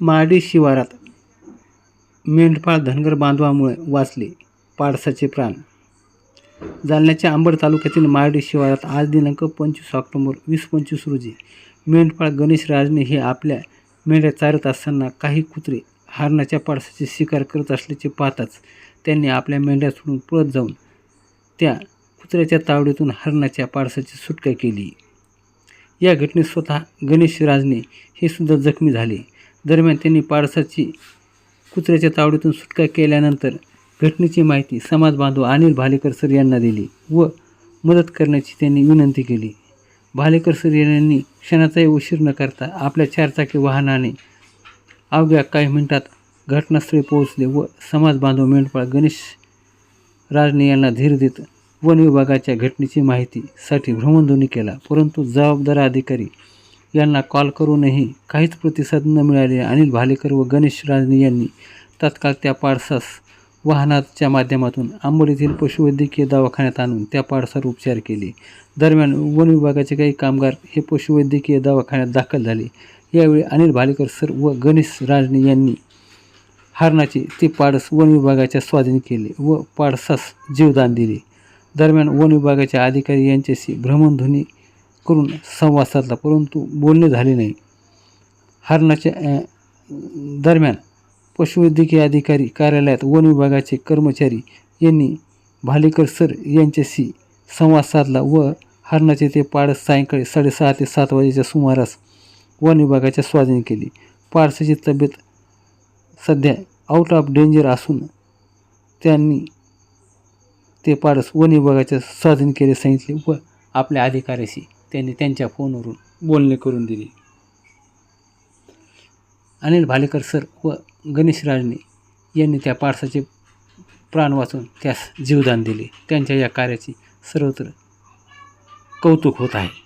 माडी शिवारात मेंढपाळ धनगर बांधवामुळे वाचले पाडसाचे प्राण. जालन्याच्या आंबड तालुक्यातील मार्डी शिवारात आज दिनांक पंचवीस ऑक्टोबर वीस पंचवीस रोजी मेंढपाळ गणेश राजने हे आपल्या मेंढ्या चारत असताना काही कुत्रे हरणाच्या पाडसाची शिकार करत असल्याचे पाहताच त्यांनी आपल्या मेंढ्या सोडून पळत जाऊन त्या कुत्र्याच्या तावडीतून हरणाच्या पाडसाची सुटका केली. या घटनेत स्वतः गणेश राजने हे सुद्धा जखमी झाले. दरम्यान त्यांनी पारसाची कुत्र्याच्या तावडीतून सुटका केल्यानंतर घटनेची माहिती समाज बांधव अनिल भालेकर सर यांना दिली व मदत करण्याची त्यांनी विनंती केली. भालेकर सर यांनी क्षणाचाही उशीर न करता आपल्या चारचाकी वाहनाने अवघ्या काही मिनिटात घटनास्थळी पोहोचले व समाज बांधव मेंढपाळ गणेश राजने यांना धीर देत वन विभागाच्या घटनेची माहितीसाठी भ्रमणध्वनी केला. परंतु जबाबदार अधिकारी यांना कॉल करूनही काहीच प्रतिसाद न मिळाले अनिल भालेकर व गणेश राजने यांनी तात्काळ त्या पाडसास वाहनाच्या माध्यमातून आंबोड येथील पशुवैद्यकीय दवाखान्यात आणून त्या पाडसावर उपचार केले. दरम्यान वन विभागाचे काही कामगार हे पशुवैद्यकीय दवाखान्यात दाखल झाले. यावेळी अनिल भालेकर सर व गणेश राजने यांनी हरणाचे ते पाडस वन विभागाच्या स्वाधीन केले व पाडसास जीवदान दिले. दरम्यान वन विभागाच्या अधिकारी यांच्याशी भ्रमणध्वनी करून संवाद साधला परंतु बोलणे झाले नाही. हरणाच्या दरम्यान पशुवैद्यकीय अधिकारी कार्यालयात वन विभागाचे कर्मचारी यांनी भालेकर सर यांच्याशी संवाद साधला व हरणाचे ते पाडस सायंकाळी साडेसहा ते सात वाजेच्या सुमारास वन विभागाच्या स्वाधीन केली. पाडसाची तब्येत सध्या आउट ऑफ डेंजर असून त्यांनी ते पाडस वन विभागाच्या स्वाधीन केले सांगितले व आपल्या अधिकाऱ्याशी त्यांनी त्यांच्या फोनवरून बोलणे करून दिली. अनिल भालेकर सर व गणेश राजने यांनी त्या पारसाचे प्राण वाचून त्यास जीवदान दिले. त्यांच्या या कार्याची सर्वत्र कौतुक होत आहे.